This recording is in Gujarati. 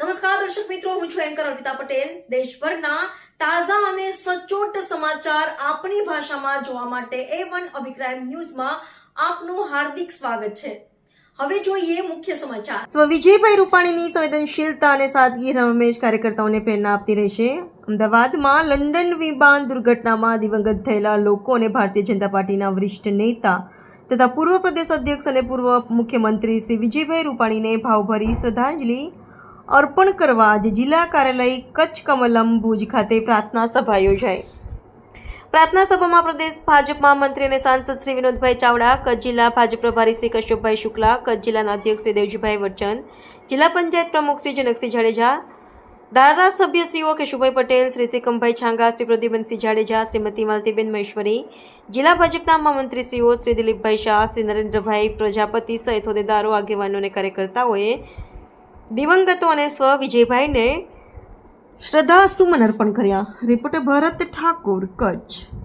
નમસ્કાર, દર્શક મિત્રો, હું છું એન્કર અર્પિતા પટેલ. દેશભરના તાજા અને સચોટ સમાચાર આપણી ભાષામાં જોવા માટે એ વન અભિપ્રાય ન્યૂઝમાં આપનું હાર્દિક સ્વાગત છે. હવે જોઈએ મુખ્ય સમાચાર. સ્વ વિજયભાઈ રૂપાણીની સંવેદનશીલતા અને સાદગી રમેશ કાર્યકર્તાઓને પ્રેરણા આપતી રહેશે અમદાવાદમાં લંડન વિમાન દુર્ઘટનામાં દિવંગત થયેલા લોકો અને ભારતીય જનતા પાર્ટીના વરિષ્ઠ નેતા તથા પૂર્વ પ્રદેશ અધ્યક્ષ અને પૂર્વ મુખ્યમંત્રી શ્રી વિજયભાઈ રૂપાણીને ભાવભરી શ્રદ્ધાંજલિ અર્પણ કરવા આજે જિલ્લા કાર્યાલય કચ્છ કમલમ ભુજ ખાતે પ્રાર્થના સભા યોજાઈ. પ્રાર્થના સભામાં પ્રદેશ ભાજપમાં મંત્રી અને સાંસદ શ્રી વિનોદભાઈ ચાવડા, કચ્છ જિલ્લા ભાજપ પ્રભારી શ્રી કશ્યપભાઈ શુક્લા, કચ્છ જિલ્લાના અધ્યક્ષ શ્રી દેવજીભાઈ વચ્ચન, જિલ્લા પંચાયત પ્રમુખ શ્રી જનકસિંહ જાડેજા ધારાસભ્યશ્રીઓ કેશુભાઈ પટેલ, શ્રી ત્રિકમભાઈ છાંગા, શ્રી પ્રદીપનસિંહ જાડેજા, શ્રીમતી માલતીબેન મહેશ્વરી, જિલ્લા ભાજપના મહામંત્રીશ્રીઓ શ્રી દિલીપભાઈ શાહ, શ્રી નરેન્દ્રભાઈ પ્રજાપતિ સહિત હોદ્દેદારો, આગેવાનો અને કાર્યકર્તાઓએ દિવંગતો અને સ્વ વિજયભાઈને શ્રદ્ધા સુમન અર્પણ કર્યા. રિપોર્ટર ભરત ઠાકોર કચ્છ.